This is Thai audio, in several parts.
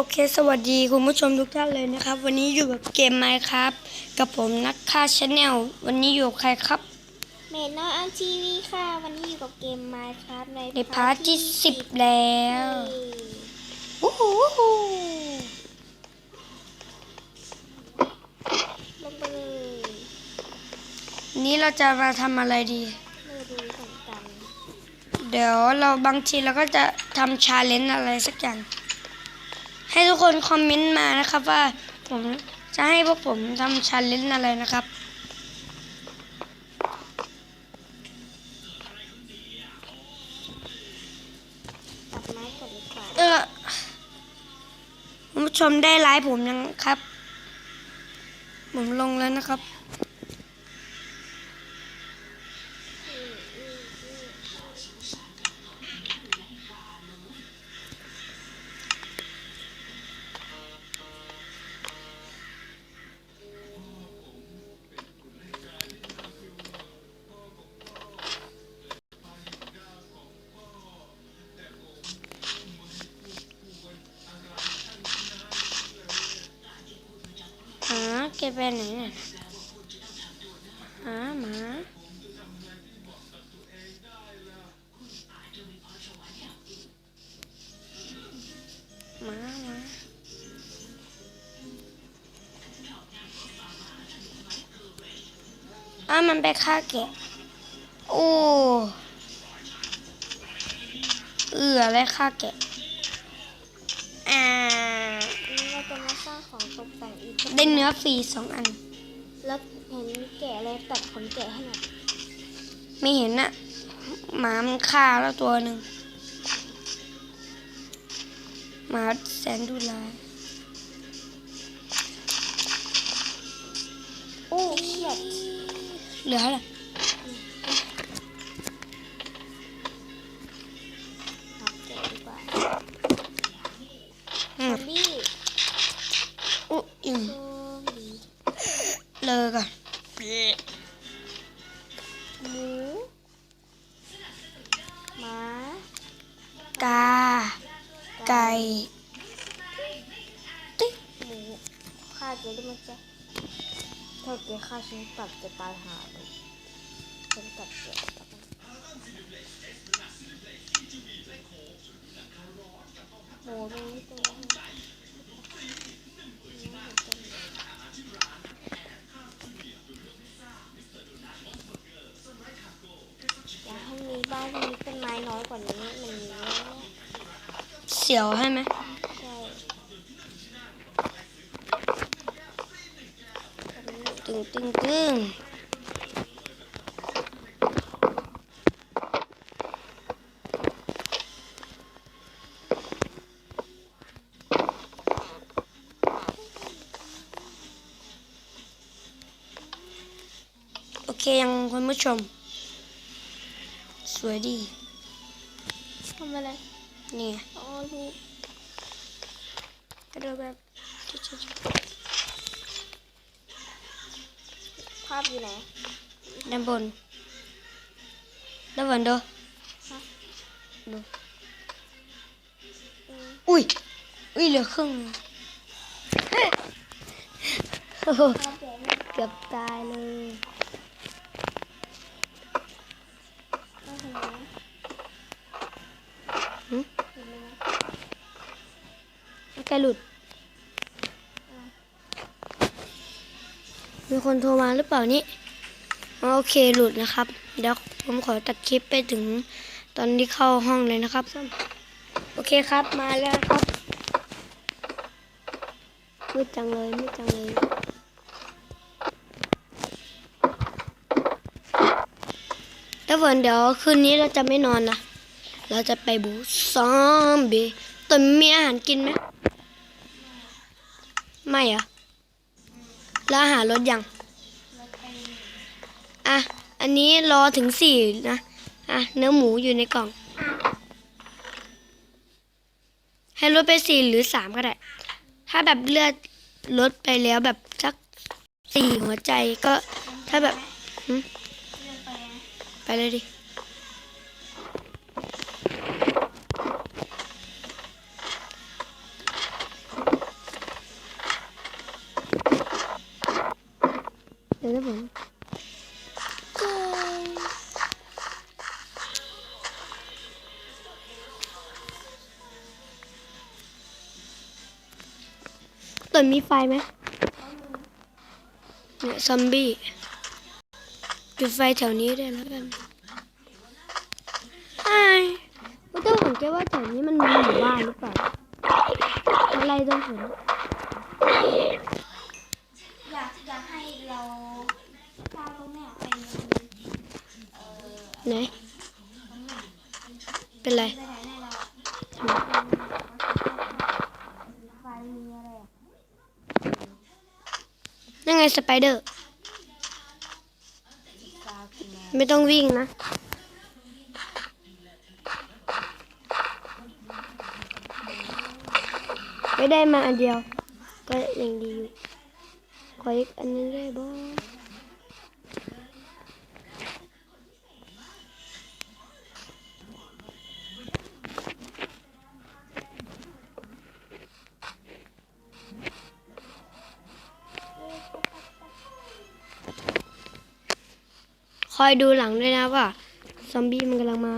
โอเค สวัสดีคุณผู้ชมทุกท่านเลยนะครับ วันนี้อยู่กับเกมไมค์ครับ กับผมนักฆ่าชาแนลวันนี้อยู่กับใครครับเมดน้อยอันทีวีค่ะ วันนี้อยู่กับเกม Minecraft ในในพาร์ทที่สิบแล้วโอ้โหโอ้โหลงไปเลยวันนี้เราจะมาทำอะไรดีไม่รู้เหมือนกันเดี๋ยวเราบางทีเราก็จะทำชาเลนจ์อะไรสักอย่าง ให้ทุกคนคอมเมนต์มานะครับว่าผมจะให้พวกผมทำชาเลนจ์อะไรนะครับตัดไม้ก่อนดีกว่าเออคุณผู้ชมได้ไลฟ์ผมยังครับ ผมลงแล้วนะครับาแกไปไหนเนี่ยหาหมาหมาหมาอ้ามันไปฆ่าแกะ โอ้เอือไรฆ่าแกะอ่า ได้เนื้อฟรีสองอัน แล้วเห็นแกะอะไรตัดขนแกะให้หน่อยไม่เห็นน่ะหมามันฆ่าแล้วตัวหนึ่งหมาแสนดุร้ายโอ้เขียดเหลือเท่าไหร่า ไก่ติ๊กหมูข้าจะได้มาจ้ะถ้าเกิดข้าฉันตัดจะตายหาเลยฉันตัดเจ๊ตัดมันหมูตรงนี้ตัวนี้อยากให้มีบ้านที่มีต้นไม้น้อยกว่านี้มันมีเยอะ เสียวให้ไหมใช่ตอนนี้ตึงตึงตึงโอเคยังคุณผู้ชม สวยดีทำอะไรนี่ ไงอ๋อลูกกระโดดแบบชิวภาพอยู่ไหนด้านบนด้านบนดูดูอุ้ย อุ้ยเหลือครึ่งเกือบตายเลย แกหลุด มีคนโทรมาหรือเปล่านี่อ๋อโอเคหลุดนะครับ เดี๋ยวผมขอตัดคลิปไปถึงตอนที่เข้าห้องเลยนะครับ โอเคครับมาแล้วครับมืดจังเลยมืดจังเลยแล้วฝนเดี๋ยวคืนนี้เราจะไม่นอนนะ เราจะไปบูซอมบี้แต่มีอาหารกินไหม ไม่เหรอะแล้วอหารลดยัง อะ อันนี้รอถึงสี่นะ อะ เนื้อหมูอยู่ในกล่อง ให้ลดไปสี่หรือสามก็ได้ ถ้าแบบเลือดลดไปแล้วแบบสักสี่หัวใจก็ถ้าแบบ ไปเลยดิ ดี๋ยนะผมต้นมีไฟไหมเนี่ยซอมบี้จุดไฟแถวนี้ได้แล้วกันไอ้ก็ต้องสังเกตว่าแถวนี้มันมีหมู่บ้านหรือเปล่าอะไรตรงผม อยากจะให้เราสร้างตรงเนี้ยเป็นเอ่อ ไหน เป็นไรนั่นไงสไปเดอร์ ไม่ต้องวิ่งนะไม่ได้มาอันเดียว ก็ยังดีอยู่ขออีกอันนึงได้บ่ คอยดูหลังด้วยนะว่า ซอมบี้มันกำลังมา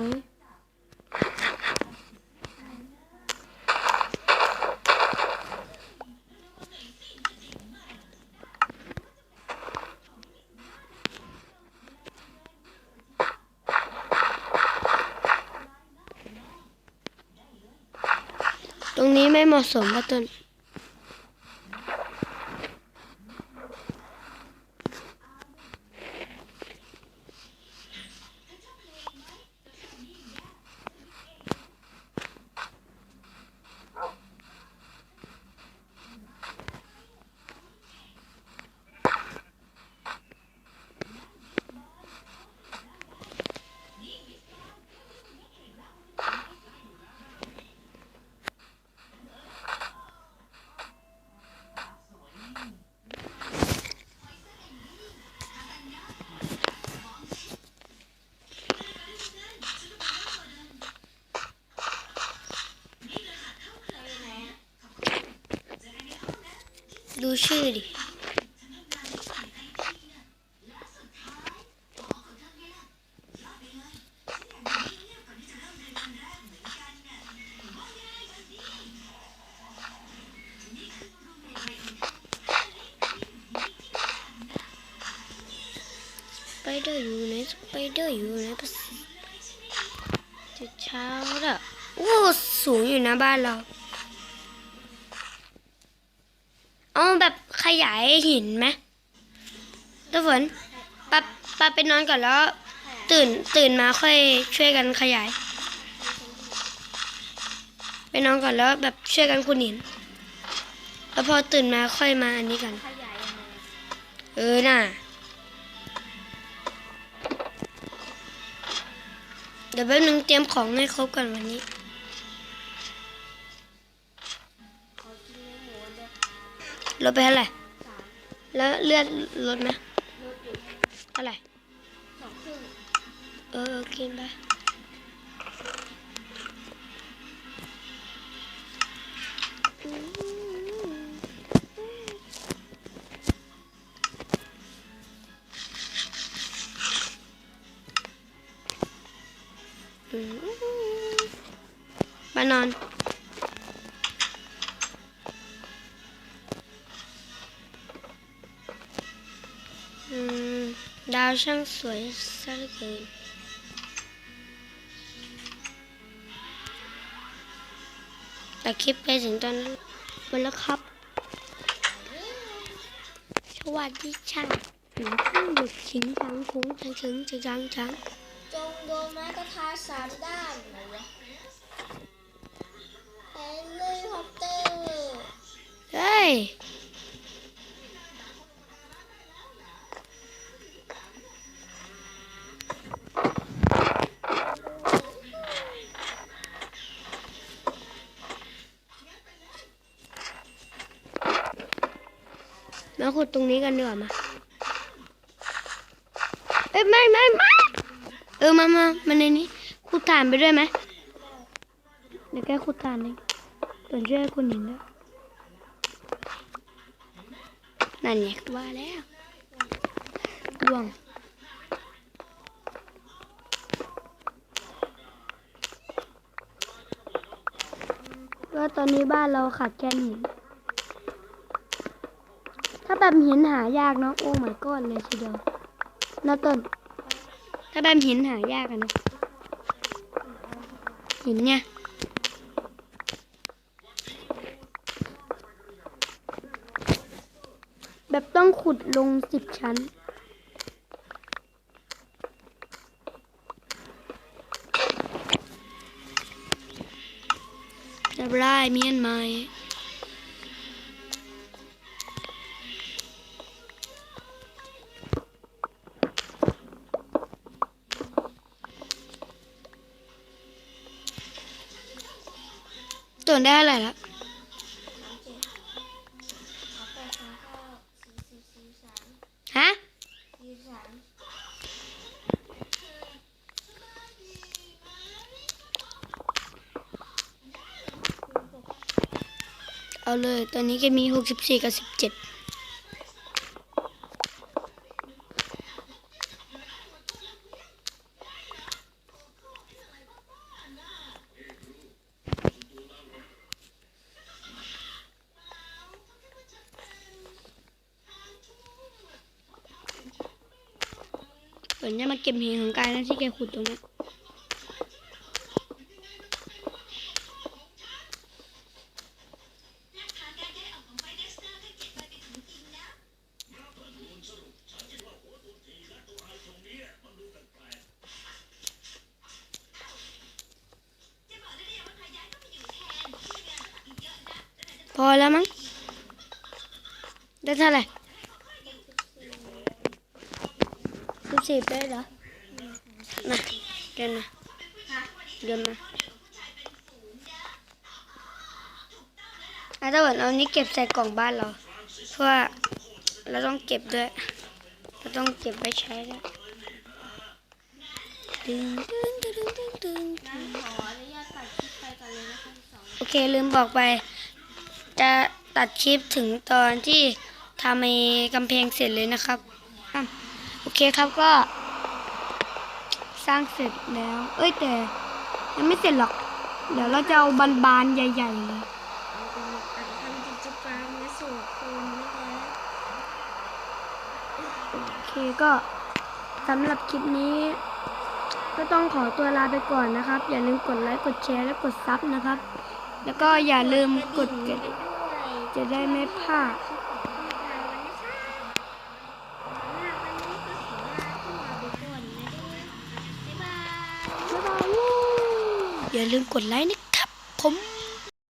ตรงนี้ไม่เหมาะสมป่ะต้น ดูชื่อดิไปเดอร์อยู่ไหนสไปเดอร์อยู่ไหนปะจะเช้าแล้วโอ้ สูงอยู่นะบ้านเรา เอาแบบขยายหินไหมตะฝนปาปาไปนอนก่อนแล้ว ตื่นตื่นมาค่อยช่วยกันขยาย ไปนอนก่อนแล้วแบบช่วยกันขุดหิน แล้วพอตื่นมาค่อยมาอันนี้กัน เออน่ะเดี๋ยวแป๊บนึงเตรียมของให้ครบก่อนวันนี้ ลดไปเท่าไหร่แล้วเลือดลดไหมเท่าไหร่เออกินไปอืมมานอน ดาวช่างสวยซะเหลือเกินแต่คลิปไปถึงตอนนั้นหมดแล้วครับ สวัสดีช่างหนูเพิ่งหยุดชิงจังคุ้งจังถึงจังจังจังจงโดนไม้กระทาสามด้านไหนวะเฮลิคอปเตอร์ เฮ้ย ตรงนี้กันดีกว่ามาเอ้ยไม่ไม่ไม่เออมามามาในนี้ขุดถ่านไปด้วยไหมเดี๋ยวแกขุดถ่านเองส่วนช่วยคุณหญิงด้วยนั่นไงว่าแล้วล่วงก็ตอนนี้บ้านเราขาดแคลนหิน แบบหินหายากเนาะโอ้ my god เลยทีเดียวนะต้น ถ้าแบบหินหายากอะนะหินเนี่ยแบบต้องขุดลงสิบชั้น จะไล่เมียนไหม ส่วได้อะไรละสามเจ็ดขอแปดสามเก้าสี่สี่สี่สามฮะเอาเลย ตอนนี้แกมีหกสิบสี่กับสิบเจ็ด เดี๋ยวเนี่ยมาเก็บหินของกายนะที่แกขุดตรงนี้พอแล้วมั้งได้เท่าไหร่ สิบได้เหรอมาเดินมาเดินมาอาถ้าเหมือนเอานี้เก็บใส่กล่องบ้านเราเพราะว่าเราต้องเก็บด้วยเราต้องเก็บไว้ใช้ด้วยดึงดึงดึงดึงดึงโอเคลืมบอกไป จะตัดคลิปถึงตอนที่ทำไอ้กำแพงเสร็จเลยนะครับ เคครับก็ สร้างเสร็จแล้ว เอ้ยแต่ ยังไม่เสร็จหรอก เดี๋ยวเราจะเอาบานๆใหญ่ๆเลยเอาเป็นอาจจะทำกิจกรรมและสู่คุณนะคะโอเคก็สำหรับคลิปนี้ ก็ต้องขอตัวลาไปก่อนนะครับ อย่าลืมกดไลค์กดแชร์และกดซับนะครับ แล้วก็อย่าลืมกดกระดิ่งด้วยจะได้ไม่พลาด กเรานะคะสำหรับวันนี้ก็ขอลาขึ้นมาไปก่อนนะด้วยบ๊ายบาย บ๊ายบาย อย่าลืมกดไลค์นะครับผม